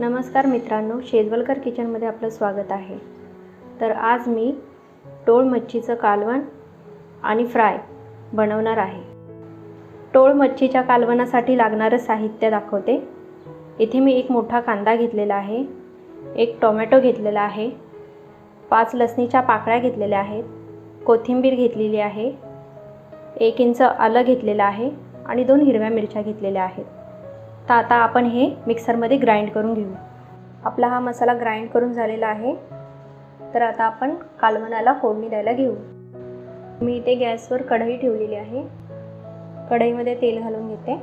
नमस्कार मित्रांनो शेजवलकर किचनमध्ये आपलं स्वागत आहे. तर आज मी टोळ मच्छीचं कालवण आणि फ्राय बनवणार आहे. टोळ मच्छीच्या कालवणासाठी लागणारं साहित्य दाखवते. इथे मी एक मोठा कांदा घेतलेला आहे एक टोमॅटो घेतलेला आहे पाच लसणीच्या पाकळ्या घेतलेल्या आहेत कोथिंबीर घेतलेली आहे एक इंच आलं घेतलेलं आहे आणि दोन हिरव्या मिरच्या घेतलेल्या आहेत. तर आता आपण हे मिक्सरमध्ये ग्राइंड करून घेऊ. आपला हा मसाला ग्राइंड करून झालेला आहे. तर आता आपण कालवणाला फोडणी द्यायला घेऊ. मी इथे गॅसवर कढई ठेवलेली आहे. कढईमध्ये तेल घालून घेते.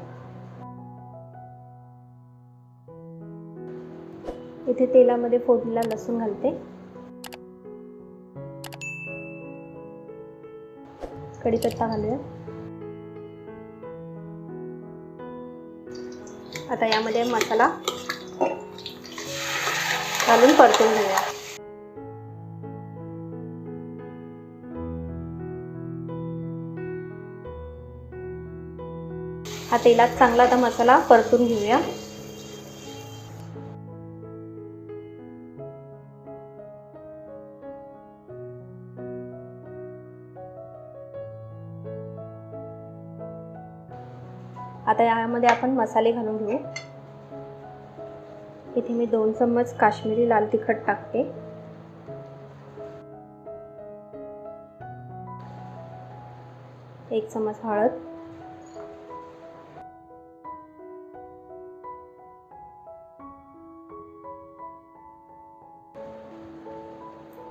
इथे तेलामध्ये फोडणीला लसूण घालते. कढीपत्ता घालूया. आता यामध्ये मसाला घालून परतून घेऊया. हा तेलात चांगला आता मसाला परतून घेऊया. आता यामध्ये आपण मसाले घालून घेऊ. इथे मी दोन चम्मच काश्मीरी लाल तिखट टाकते. एक चम्मच हळद.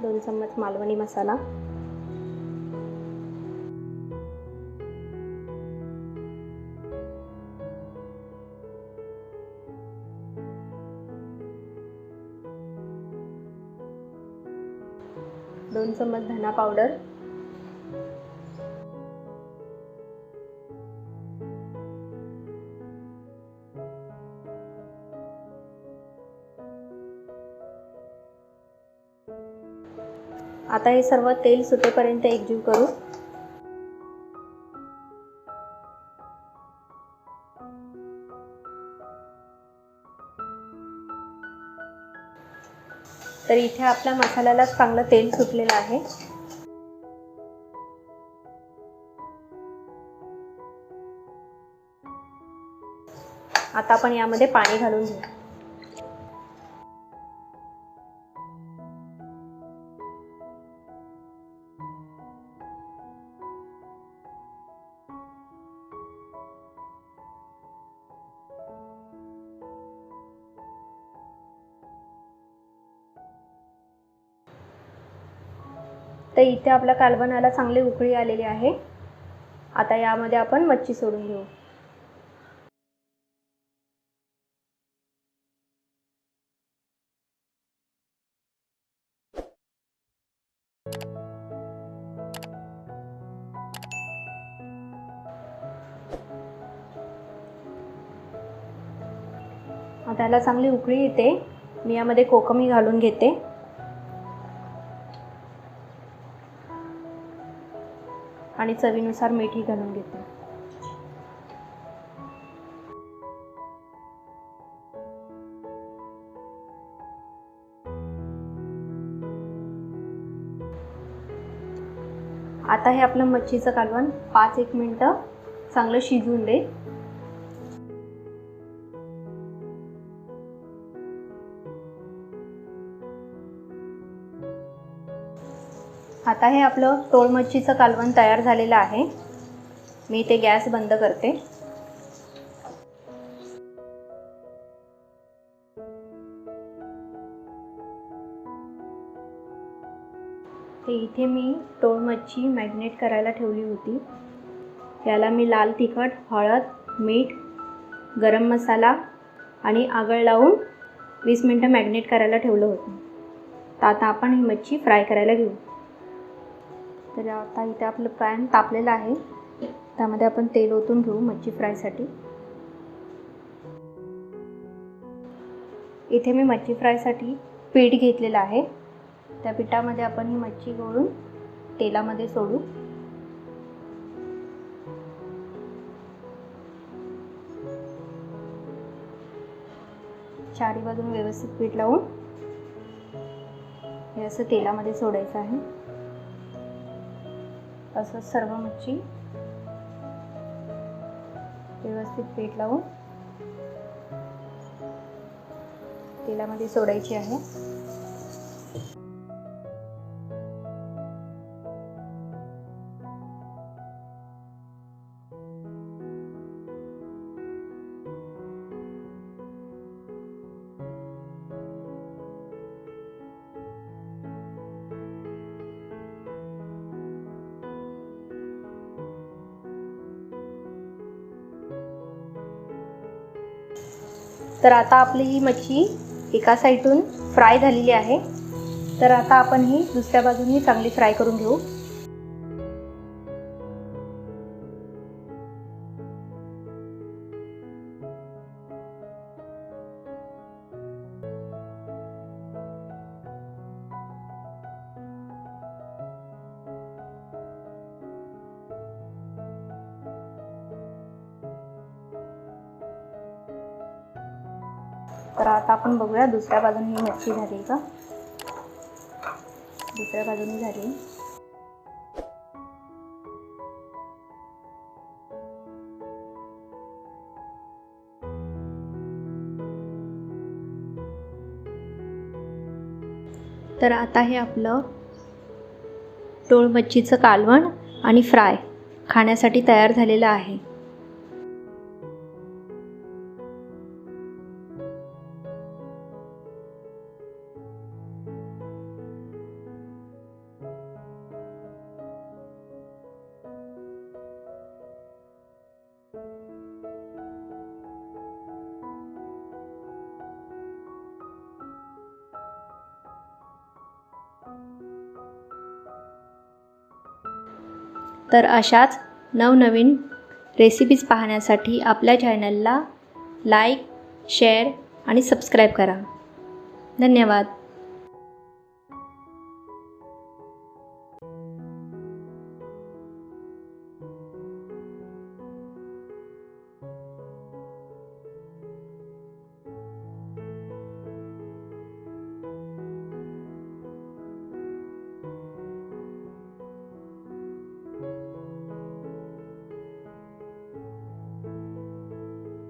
दोन चम्मच मालवणी मसाला. दोन चम्मच धना पावडर. आता हे सर्व तेल सुटेपर्यंत एकजीव करू. तर इथे आपल्या मसाल्याला चांगलं तेल सुटलेलं आहे. आता आपण यामध्ये पाणी घालून घेऊ. तर इथे आपल्या कालवणाला चांगली उकळी आलेली आहे. आता यामध्ये आपण मच्छी सोडून घेऊ आता याला चांगली उकळी येते. मी यामध्ये कोकमी घालून घेते. आणि चवीनुसार मीठही घालून घेते. आता हे आपलं मच्छीचं कालवण पाच एक मिनटं चांगलं शिजवून दे. आता हे आपलं टोळ मच्छीचं कालवण तयार झालेलं आहे. मी ते गॅस बंद करते. ते इथे मी टोळ मच्छी मॅग्नेट करायला ठेवली होती. त्याला मी लाल तिखट हळद मीठ गरम मसाला आणि आगळ लावून वीस मिनटं मॅग्नेट करायला ठेवलं होतं. तर आता आपण ही मच्छी फ्राय करायला घेऊ. तर आता इथे आपलं पॅन तापलेलं आहे. त्यामध्ये आपण तेल ओतून घेऊ मच्छी फ्रायसाठी. इथे मी मच्छी फ्रायसाठी पीठ घेतलेलं आहे. त्या पिठामध्ये आपण ही मच्छी गोळून तेलामध्ये सोडू. चारी बाजून व्यवस्थित पीठ लावून हे असं तेलामध्ये सोडायचं आहे. असं सर्व मच्छी व्यवस्थित पीठ लावून तेलामध्ये सोडायची आहे. तर आता आपली ही मच्छी एका साईडून फ्राय झालेली आहे. तर आता आपण ही दुसऱ्या बाजूनी चांगली फ्राय करून घेऊ. तर आता आपण बघूया दुसऱ्या बाजूने ही मच्छी झाली का? दुसऱ्या बाजूने झाली. तर आता हे आपलं टोळ मच्छीचं कालवण आणि फ्राय खाण्यासाठी तयार झालेलं आहे. तर अशाच नवनवीन रेसिपीज पाहण्यासाठी आपल्या चॅनलला लाईक शेअर आणि सबस्क्राईब करा. धन्यवाद.